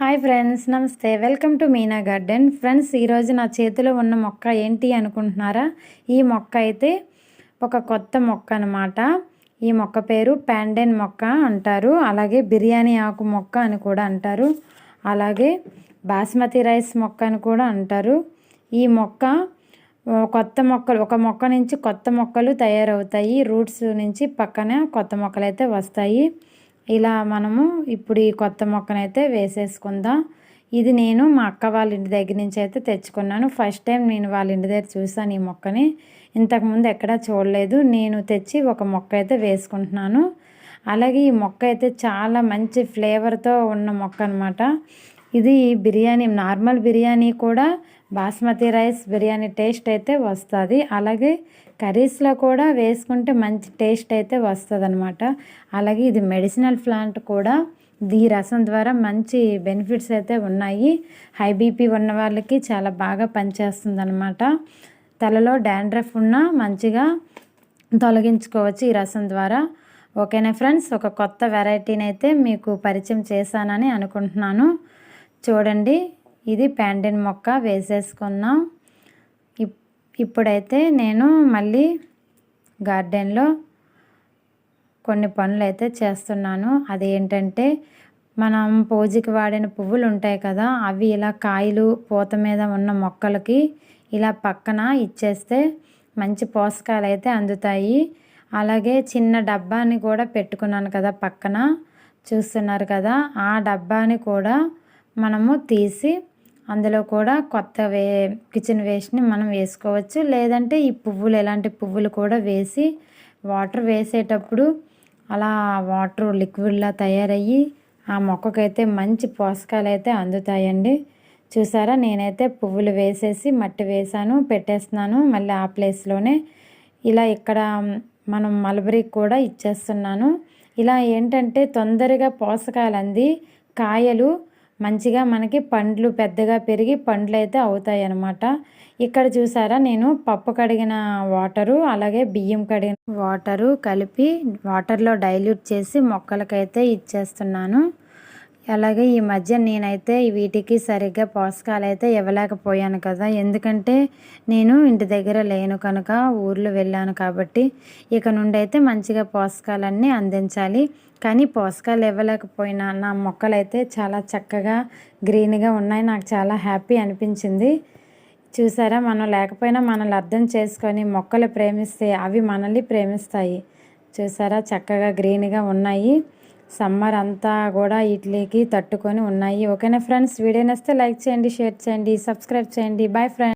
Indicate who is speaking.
Speaker 1: Hi friends నమస్తే. Welcome to Meena garden. Friends ఈరోజు నా చేతిలో ఉన్న మొక్క ఏంటి అనుకుంటున్నారా? ఈ మొక్క అయితే ఒక కొత్త మొక్క అనమాట ఈ మొక్క పేరు ప్యాండెన్ మొక్క అంటారు. అలాగే బిర్యానీ ఆకు మొక్క అని కూడా అంటారు. అలాగే బాస్మతి రైస్ మొక్క అని కూడా అంటారు. ఈ మొక్క కొత్త మొక్కలు ఒక మొక్క నుంచి కొత్త మొక్కలు తయారవుతాయి. రూట్స్ నుంచి పక్కన కొత్త మొక్కలు అయితే వస్తాయి. ఇలా మనము ఇప్పుడు ఈ కొత్త మొక్కనైతే వేసేసుకుందాం. ఇది నేను మా అక్క వాళ్ళ ఇంటి దగ్గర నుంచి అయితే తెచ్చుకున్నాను. ఫస్ట్ టైం నేను వాళ్ళ ఇంటి దగ్గర చూసాను ఈ మొక్కని. ఇంతకుముందు ఎక్కడా చూడలేదు. నేను తెచ్చి ఒక మొక్క అయితే వేసుకుంటున్నాను. అలాగే ఈ మొక్క అయితే చాలా మంచి ఫ్లేవర్తో ఉన్న మొక్క అనమాట ఇది బిర్యానీ నార్మల్ బిర్యానీ కూడా బాస్మతి రైస్ బిర్యానీ టేస్ట్ అయితే వస్తుంది. అలాగే కర్రీస్లో కూడా వేసుకుంటే మంచి టేస్ట్ అయితే వస్తుంది అనమాట అలాగే ఇది మెడిసినల్ ప్లాంట్ కూడా. ఈ రసం ద్వారా మంచి బెనిఫిట్స్ అయితే ఉన్నాయి. హై బీపీ ఉన్న వాళ్ళకి చాలా బాగా పనిచేస్తుంది అనమాట తలలో డాండ్రఫ్ ఉన్నా మంచిగా తొలగించుకోవచ్చు ఈ రసం ద్వారా. ఓకేనా ఫ్రెండ్స్? ఒక కొత్త వెరైటీని అయితే మీకు పరిచయం చేశానని అనుకుంటున్నాను. చూడండి. ఇది ప్యాండిన్ మొక్క వేసేసుకున్నాం. ఇప్పుడైతే నేను మళ్ళీ గార్డెన్లో కొన్ని పనులు అయితే చేస్తున్నాను. అదేంటంటే మనం పూజకి వాడిన పువ్వులు ఉంటాయి కదా అవి ఇలా కాయలు పూత మీద ఉన్న మొక్కలకి ఇలా పక్కన ఇచ్చేస్తే మంచి పోషకాలు అయితే అందుతాయి. అలాగే చిన్న డబ్బాని కూడా పెట్టుకున్నాను కదా పక్కన చూస్తున్నారు కదా ఆ డబ్బాని కూడా మనము తీసి అందులో కూడా కొత్త వే కిచెన్ వేస్ట్ని మనం వేసుకోవచ్చు. లేదంటే ఈ పువ్వులు ఎలాంటి పువ్వులు కూడా వేసి వాటర్ వేసేటప్పుడు అలా వాటర్ లిక్విడ్లా తయారయ్యి ఆ మొక్కకైతే మంచి పోషకాలు అయితే అందుతాయండి. చూసారా? నేనైతే పువ్వులు వేసేసి మట్టి వేసాను పెట్టేస్తున్నాను మళ్ళీ ఆ ప్లేస్లోనే ఇలా ఇక్కడ మనం మలబరీ కూడా ఇచ్చేస్తున్నాను. ఇలా ఏంటంటే తొందరగా పోషకాలు అంది కాయలు మంచిగా మనకి పండ్లు పెద్దగా పెరిగి పండ్లు అయితే అవుతాయి అన్నమాట ఇక్కడ చూసారా నేను పప్పు కడిగిన వాటరు అలాగే బియ్యం కడిగిన వాటరు కలిపి వాటర్లో డైల్యూట్ చేసి మొక్కలకైతే ఇచ్చేస్తున్నాను. అలాగే ఈ మధ్య నేనైతే వీటికి సరిగ్గా పోషకాలు అయితే ఇవ్వలేకపోయాను కదా. ఎందుకంటే నేను ఇంటి దగ్గర లేను కనుక ఊర్లో వెళ్ళాను కాబట్టి ఇక నుండి అయితే మంచిగా పోషకాలన్నీ అందించాలి. కానీ పోషకాలు ఇవ్వలేకపోయినా నా మొక్కలు అయితే చాలా చక్కగా గ్రీన్గా ఉన్నాయి. నాకు చాలా హ్యాపీ అనిపించింది. చూసారా? మనం లేకపోయినా మనల్ని అర్థం చేసుకొని మొక్కలు ప్రేమిస్తే అవి మనల్ని ప్రేమిస్తాయి. చూసారా? చక్కగా గ్రీన్గా ఉన్నాయి. సమ్మర్ అంతా కూడా ఇడ్లీకి తట్టుకొని ఉన్నాయి. ఓకేనా ఫ్రెండ్స్? వీడియో నస్తే లైక్ చేయండి షేర్ చేయండి సబ్స్క్రైబ్ చేయండి. Bye friends